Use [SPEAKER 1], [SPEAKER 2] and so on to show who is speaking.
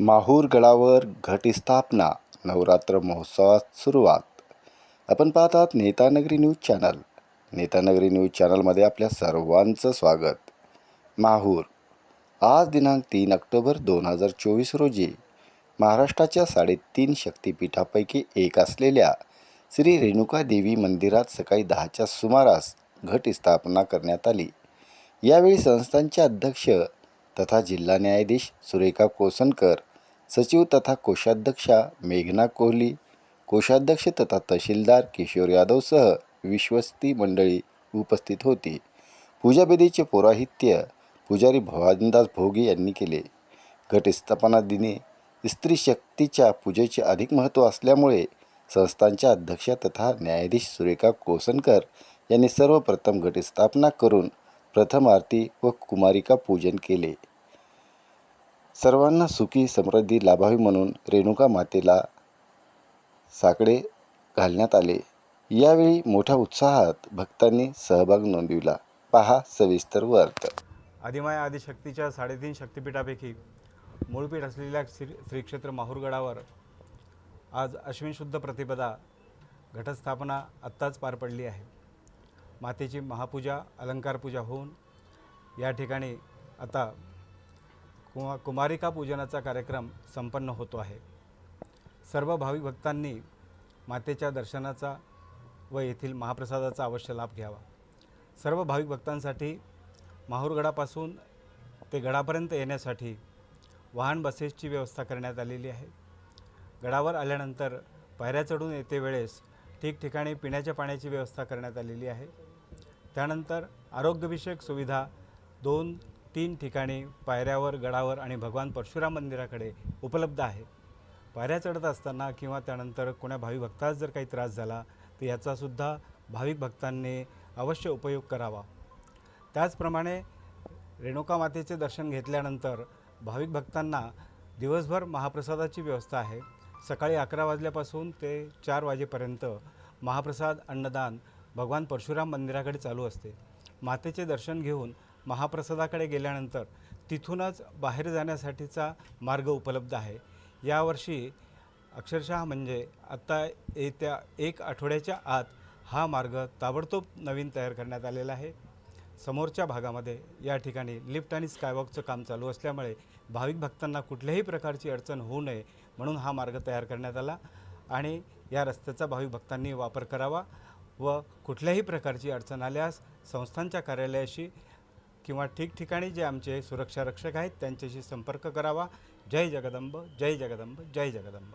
[SPEAKER 1] माहूर गडावर घटस्थापना नवरात्र महोत्सवात सुरुवात. आपण पाहतात Netanagari news channel. Netanagari news चॅनलमध्ये आपल्या सर्वांचं स्वागत. माहूर. आज दिनांक तीन ऑक्टोबर दोन हजार चोवीस रोजी महाराष्ट्राच्या साडेतीन शक्तिपीठापैकी एक असलेल्या श्री रेणुका देवी मंदिरात सकाळी दहाच्या सुमारास घटस्थापना करण्यात आली. यावेळी संस्थांचे अध्यक्ष तथा जिल्हा न्यायाधीश सुरेखा कोसनकर सचिव तथा कोषाध्यक्षा मेघना कोहली कोषाध्यक्ष तथा तहसीलदार किशोर यादवसह विश्वस्ती मंडळी उपस्थित होती. पूजाबेदीचे पौराहित्य पुजारी भवानदास भोगे यांनी केले. घटस्थापना दिने स्त्री शक्तीच्या पूजेचे अधिक महत्त्व असल्यामुळे संस्थांच्या अध्यक्ष तथा न्यायाधीश सुरेखा कोसनकर यांनी सर्वप्रथम घटस्थापना करून प्रथम आरती व कुमारिका पूजन केले. सर्वांना सुखी समृद्धी लाभावी म्हणून रेणुका मातेला साकडे घालण्यात आले. यावेळी मोठ्या उत्साहात भक्तांनी सहभाग नोंदविला. पहा सविस्तर वर्त.
[SPEAKER 2] आदिमाया आदिशक्तीच्या साडेतीन शक्तिपीठापैकी मूळपीठ असलेल्या श्री श्रीक्षेत्र माहूरगडावर आज अश्विन शुद्ध प्रतिपदा घटस्थापना आत्ताच पार पडली आहे. मातेची महापूजा अलंकार पूजा होऊन या ठिकाणी आता कुमा कुमारिका पूजनाचा कार्यक्रम संपन्न होतो आहे. सर्व भाविक भक्तांनी मातेच्या दर्शनाचा व येथील महाप्रसादाचा अवश्य लाभ घ्यावा. सर्व भाविक भक्तांसाठी माहूरगडापासून ते गडापर्यंत येण्यासाठी वाहन बसेसची व्यवस्था करण्यात आलेली आहे. गडावर आल्यानंतर पायऱ्या चढून येते वेळेस ठिकठिकाणी पिण्याच्या पाण्याची व्यवस्था करण्यात आलेली आहे. त्यानंतर आरोग्यविषयक सुविधा दोन तीन ठिकाणी पायऱ्यावर गडावर आणि भगवान परशुराम मंदिराकडे उपलब्ध आहे. पायऱ्या चढत असताना किंवा त्यानंतर कोण्या भाविक भक्तास जर काही त्रास झाला तर याचासुद्धा भाविक भक्तांनी अवश्य उपयोग करावा. त्याचप्रमाणे रेणुका मातेचे दर्शन घेतल्यानंतर भाविक भक्तांना दिवसभर महाप्रसादाची व्यवस्था आहे. सकाळी अकरा वाजल्यापासून ते चार वाजेपर्यंत महाप्रसाद अन्नदान भगवान परशुराम मंदिराकडे चालू असते. मातेचे दर्शन घेऊन महाप्रसादाकडे गेल्यानंतर तिथूनच बाहेर जाण्यासाठीचा मार्ग उपलब्ध आहे. यावर्षी अक्षरशः म्हणजे आत्ता येत्या एक आठवड्याच्या आत हा मार्ग ताबडतोब नवीन तयार करण्यात आलेला आहे. समोरच्या भागामध्ये या ठिकाणी लिफ्ट आणि स्कायवॉकचं काम चालू असल्यामुळे भाविक भक्तांना कुठल्याही प्रकारची अडचण होऊ नये म्हणून हा मार्ग तयार करण्यात आला आणि या रस्त्याचा भाविक भक्तांनी वापर करावा व कुठल्याही प्रकारची अडचण आल्यास संस्थांच्या कार्यालयाशी किंवा ठिकठिकाणी जे आमचे सुरक्षा रक्षक आहेत त्यांच्याशी संपर्क करावा. जय जगदंब जय जगदंब जय जगदंब.